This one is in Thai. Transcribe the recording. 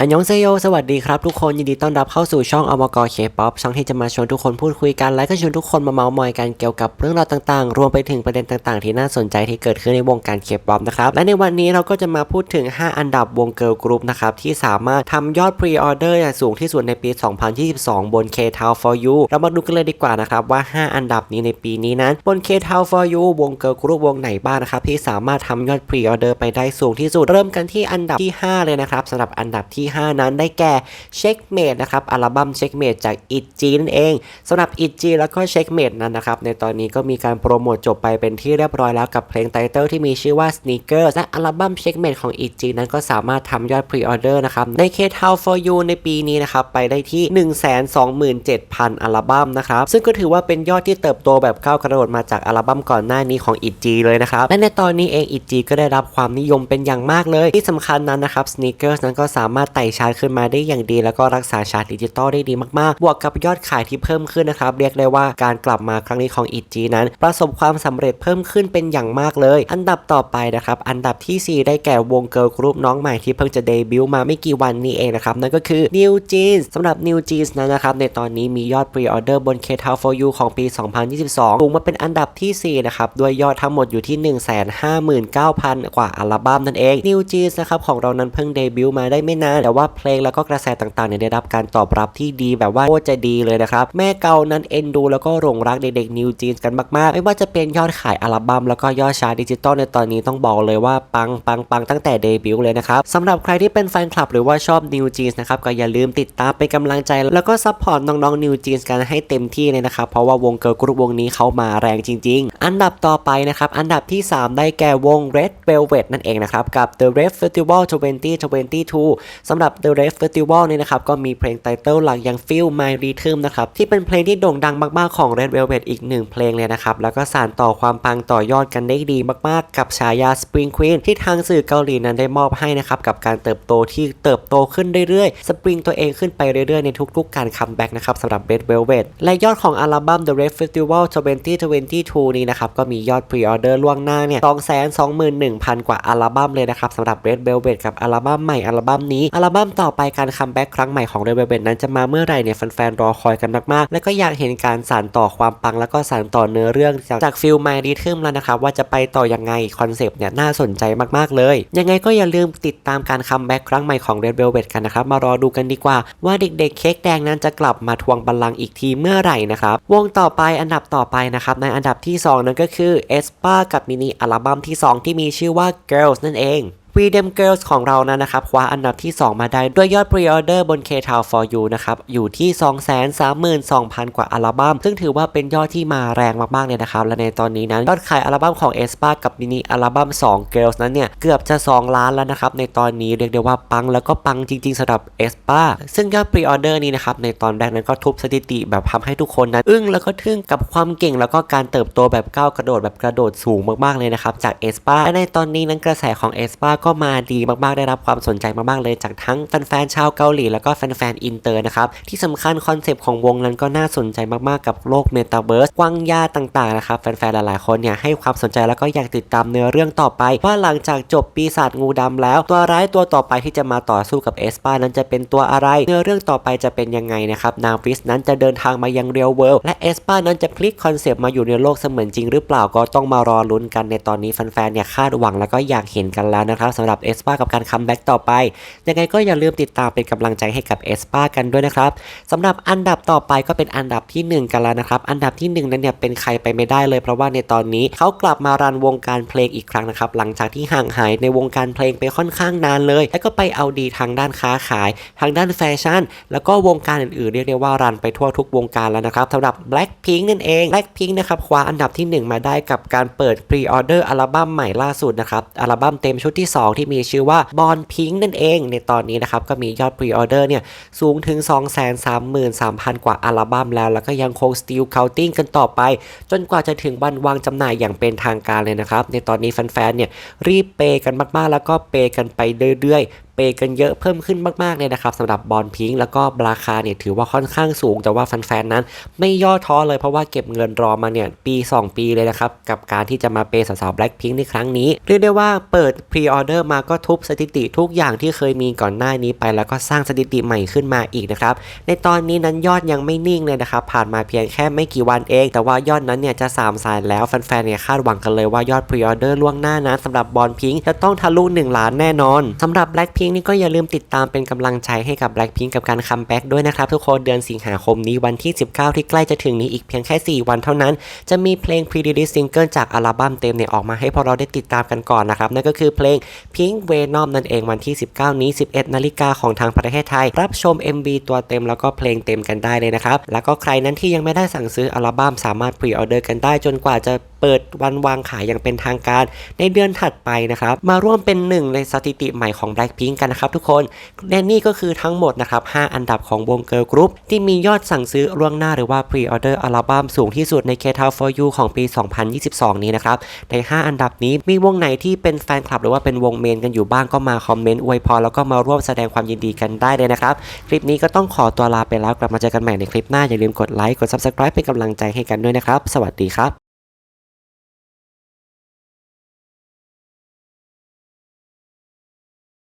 อันยองเซโย สวัสดีครับทุกคน ยินดีต้อนรับเข้าสู่ช่องอมกเคป๊อปช่องที่จะมาชวนทุกคนพูดคุยกัน และก็ชวนทุกคนมาเมาส์มอยกันเกี่ยวกับเรื่องราวต่างๆ รวมไปถึงประเด็นต่างๆ ที่น่าสนใจที่เกิดขึ้นในวงการเคป๊อปนะครับ และในวันนี้เราก็จะมาพูดถึง 5 อันดับวงเกิร์ลกรุ๊ปนะครับ ที่สามารถทำยอดพรีออเดอร์สูงที่สุดในปี 2022 บน K t o w for You เรามาดูกันเลยดีกว่านะครับว่า 5 อันดับนี้ในปีนี้นั้นบน K t o w for You วงเกิร์ลกรุ๊ปวงไหนบ้างนะครับที่สามารถทำยอดพรีออเดอร์ไปได้สูงที่สุดเริ่มกันที่อันดับที่ 5 เลยนะครับสำหรับอันดับที่5 นั้นได้แก่เช็คเมดนะครับอัลบั้มเช็คเมดจากอิจีนั่นเองสำหรับอิจีแล้วก็เช็คเมดนั้นนะครับในตอนนี้ก็มีการโปรโมทจบไปเป็นที่เรียบร้อยแล้วกับเพลงไตเติลที่มีชื่อว่า Sneakers และอัลบั้มเช็คเมดของอิจีนั้นก็สามารถทำยอดพรีออเดอร์นะครับใน K How for You ในปีนี้นะครับไปได้ที่ 127,000 อัลบั้มนะครับซึ่งก็ถือว่าเป็นยอดที่เติบโตแบบก้าวกระโดดมาจากอัลบั้มก่อนหน้านี้ของอิจีเลยนะครับและในตอนนี้เองอิจีก็ได้รับความนิยมเป็นอย่างมากเลย ที่สำคัญนั้นนะครับ Sneakers นั้นก็สามารถไต่ชาร์ตขึ้นมาได้อย่างดี แล้วก็รักษาชาร์ตดิจิตอลได้ดีมากๆ บวกกับยอดขายที่เพิ่มขึ้นนะครับ เรียกได้ว่าการกลับมาครั้งนี้ของอิจีนั้น ประสบความสำเร็จเพิ่มขึ้นเป็นอย่างมากเลย อันดับต่อไปนะครับ อันดับทีสี่ 4 ได้แก่วงเกิร์ลกรุ๊ปน้องใหม่ที่เพิ่งจะเดบิวต์มาไม่กี่วันนี้เองนะครับนั่นก็คือ New Jeans สำหรับ New Jeans นั้นนะครับในตอนนี้มียอดพรีออเดอร์บน K t o w for You ของปี 2022สูงมาเป็นอันดับทีสี่4 นะครับด้วยยอดทั้งหมดอยู่ที่ 159,000 กว่าอัลบั้มนั่นเอง New Jeans นะครับของเรานั้นเพิ่งเดบิวต์มาได้ไม่นานแต่ว่าเพลงแล้วก็กระแสต่างๆเนี่ยได้รับการตอบรับที่ดีแบบว่าโคตรจะดีเลยนะครับแม่เกานั้นเอ็นดู แล้วก็หลงรักเด็กๆ New Jeans กันมากๆ ไม่ว่าจะเป็นยอดขายอัลบั้มแล้วก็ยอดชาร์ตดิจิตอลในตอนนี้ต้องบอกเลยว่าปังปังปังตั้งแต่เดบิวต์เลยนะครับสำหรับใครที่เป็นแฟนคลับหรือว่าชอบ New Jeans นะครับก็อย่าลืมติดตามเป็นกำลังใจ แล้วก็ซัพพอร์ตน้องๆ New Jeans กันให้เต็มที่เลยนะครับเพราะว่าวงเกิร์ลกรุ๊ปวงนี้เขามาแรงจริง ๆ อันดับต่อไปนะครับอันดับที่ 3 ได้แก่วง Red Velvet นั่นเองนะครับกับ The Red Festival 2022สำำหรับ The Red Festival นี่นะครับก็มีเพลงไตเติลหลักอย่าง Feel My Rhythm นะครับที่เป็นเพลงที่โด่งดังมากๆของ Red Velvet อีกหนึ่งเพลงเลยนะครับแล้วก็สานต่อความปังต่อยอดกันได้ดีมากๆ กับฉายา Spring Queen ที่ทางสื่อเกาหลีนั้นได้มอบให้นะครับกับการเติบโตที่เติบโตขึ้นเรื่อยๆสปริงตัวเองขึ้นไปเรื่อยๆ ในทุกๆ การคัมแบ็กนะครับสำหรับ Red Velvet และยอดของอัลบั้ม The Red Festival 2022 นี้นะครับก็มียอดพรีออเดอร์ล่วงหน้าเนี่ย221,000 กว่าอัลบั้มเลยนะครับสำหรับ Red Velvet กับอัลบั้มใหม่อัลบั้มนี้อัลบั้มต่อไปการคัมแบ็กครั้งใหม่ของ Red Velvet นั้นจะมาเมื่อไหร่เนี่ยแฟนๆรอคอยกันมากๆ และก็อยากเห็นการสานต่อความปังแล้วก็สานต่อเนื้อเรื่องจากจากฟิลไมรีทึมแล้วนะครับว่าจะไปต่อยังไงคอนเซปต์เนี่ยน่าสนใจมากๆเลย ยังไงก็อย่าลืมติดตามการคัมแบ็กครั้งใหม่ของ Red Velvet กันนะครับมารอดูกันดีกว่าว่าเด็กๆเค้กแดงนั้นจะกลับมาทวงบัลลังก์อีกทีเมื่อไหร่นะครับวงต่อไปอันดับต่อไปนะครับในอันดับที่ 2 นั่นก็คือ e s p a กับมินิอัลบั้มที่ 2 ที่มีชื่อว่า Girls นั่นเอง Freedom Girls ของเรานั้นะครับคว้าอันดับที่ 2 มาได้ด้วยยอด Pre-order บน K t o w for You นะครับอยู่ที่ 232,000 กว่าอัลบั้ม ซึ่งถือว่าเป็นยอดที่มาแรงมาก ๆ เลยนะครับ และในตอนนี้นั้นยอดขายอัลบั้มของ e s p a กับมินิอัลบั้ม 2 Girls นั้นเนี่ยเกือบจะ 2 ล้านแล้วนะครับในตอนนี้เรียกได้ว่าปังแล้วก็ปังจริง ๆสำหรับ e s p a ซึ่งยอด Pre-order นี้นะครับในตอนแรกนั้นก็ทุบสถิติแบบทำให้ทุกคนนั้นอึ้งแล้วก็ทึ่งกับความเก่งแล้วก็การเติบโตแบบก้าวกระโดดแบบกระโดดสูงมากๆเลยนะครับจาก e s p a และในตอนนี้นั้นกระแสของ e s p a ก็มาดีมากๆ ได้รับความสนใจมากๆ เลยจากทั้งแฟนๆ ชาวเกาหลี แล้วก็แฟนๆ อินเตอร์นะครับ ที่สำคัญคอนเซปต์ของวงนั้นก็น่าสนใจมากๆ กับโลกเมตาเวิร์สกว้างยาต่างๆ นะครับ แฟนๆ หลายๆ คนเนี่ยให้ความสนใจแล้วก็อยากติดตามเนื้อเรื่องต่อไป ว่าหลังจากจบปีศาจงูดำแล้ว ตัวร้ายตัวต่อไปที่จะมาต่อสู้กับเอสปานั้นจะเป็นตัวอะไร เนื้อเรื่องต่อไปจะเป็นยังไงนะครับ นาฟิสนั้นจะเดินทางมายังเรียลเวิลด์และเอสปานั้นจะพลิกคอนเซปต์มาอยู่ในโลกเสมือนจริงหรือเปล่าก็ต้องมารอลุ้นกันในตอนนี้แฟนๆ เนี่ยคาดหวังแล้วก็อยากเห็นกันแล้วนะครับสำหรับเอสปากับการคัมแบ็กต่อไป ยังไงก็อย่าลืมติดตามเป็นกำลังใจให้กับเอสปากันด้วยนะครับสำหรับอันดับต่อไปก็เป็นอันดับที่ 1 กันแล้วนะครับ อันดับที่ 1 นั้นเนี่ยเป็นใครไปไม่ได้เลยเพราะว่าในตอนนี้เขากลับมารันวงการเพลงอีกครั้งนะครับหลังจากที่ห่างหายในวงการเพลงไปค่อนข้างนานเลย แล้วก็ไปเอาดีทางด้านค้าขาย ทางด้านแฟชั่น แล้วก็วงการอื่นๆเรียกได้ว่ารันไปทั่วทุกวงการแล้วนะครับสำหรับ Blackpink นั่นเอง Blackpink นะครับคว้าอันดับที่ 1 มาได้กับการเปิดพรีออเดอร์อัลบั้มใหม่ล่าสุดนะครับอัลบั้มเต็มชุดที่ 2ที่มีชื่อว่าบอลพิงก์นั่นเอง ในตอนนี้นะครับก็มียอดพรีออเดอร์เนี่ยสูงถึง 233,000 กว่าอัลบั้มแล้ว แล้วก็ยังคงสติลคาวติ้งกันต่อไป จนกว่าจะถึงวันวางจำหน่ายอย่างเป็นทางการเลยนะครับ ในตอนนี้แฟนๆเนี่ยรีบเปย์กันมากๆ แล้วก็เปย์กันไปเรื่อยๆ เปย์กันเยอะเพิ่มขึ้นมากๆเลยนะครับสำหรับบอลพิงค์แล้วก็ราคาเนี่ยถือว่าค่อนข้างสูง แต่ว่าแฟนๆนั้น ไม่ย่อท้อเลยเพราะว่าเก็บเงินรอมาเนี่ยปี 2 ปีเลยนะครับกับการที่จะมาเปย์สาวๆแบล็คพิงค์ในครั้งนี้เรียกได้ว่าเปิดพรีออเดอร์มาก็ทุบสถิติทุกอย่างที่เคยมีก่อนหน้านี้ไป แล้วก็สร้างสถิติใหม่ขึ้นมาอีกนะครับในตอนนี้นั้นยอดยังไม่นิ่งเลยนะครับผ่านมาเพียงแค่ไม่กี่วันเอง แต่ว่ายอดนั้นเนี่ยจะ3ามแสนแล้วแฟนๆเนี่ยคาดหวังกันเลยว่ายอดพรีออเดอร์ล่วงหน้านั้นสำหรับบอลพิงจะต้องทะลุ1ล้านแน่นอนสำหรับ Blackpink นี่ก็อย่าลืมติดตามเป็นกำลังใจให้กับ Blackpink กับการคัมแบ็กด้วยนะครับทุกคนเดือนสิงหาคมนี้วันที่ 19 ที่ใกล้จะถึงนี้อีกเพียงแค่ 4 วันเท่านั้น จะมีเพลง pre-release single จากอัลบั้มเต็มเนี่ยออกมาให้พวกเราได้ติดตามกันก่อนนะครับ นั่นก็คือเพลง Pink Venom นั่นเองวันที่ 19 นี้ 11 นาฬิกาของทางประเทศไทย รับชม MV ตัวเต็มแล้วก็เพลงเต็มกันได้เลยนะครับแล้วก็ใครนั้นที่ยังไม่ได้สั่งซื้ออัลบั้มสามารถ pre-order กันได้จนกว่าจะเปิดวันวางขายอย่างเป็นทางการในเดือนถัดไปนะครับ มาร่วมเป็นหนึ่งในสถิติใหม่ของ Blackpink กันนะครับทุกคนและนี่ก็คือทั้งหมดนะครับ 5 อันดับของวงเกิร์ลกรุ๊ปที่มียอดสั่งซื้อล่วงหน้าหรือว่า Pre-order อัลบั้มสูงที่สุดใน k t o w for You ของปี 2022 นี้นะครับ ใน 5 อันดับนี้มีวงไหนที่เป็นแฟนคลับหรือว่าเป็นวงเมนกันอยู่บ้างก็มาคอมเมนต์อวยพรแล้วก็มาร่วมแสดงความยินดีกันได้เลยนะครับ คลิปนี้ก็ต้องขอตัวลาไปแล้วกลับมาเจอกันใหม่ในคลิปหน้าอย่าลืมกดไลค์กด Subscribe เป็นกำลังใจให้กันด้วยนะครับ สวัสดีครับ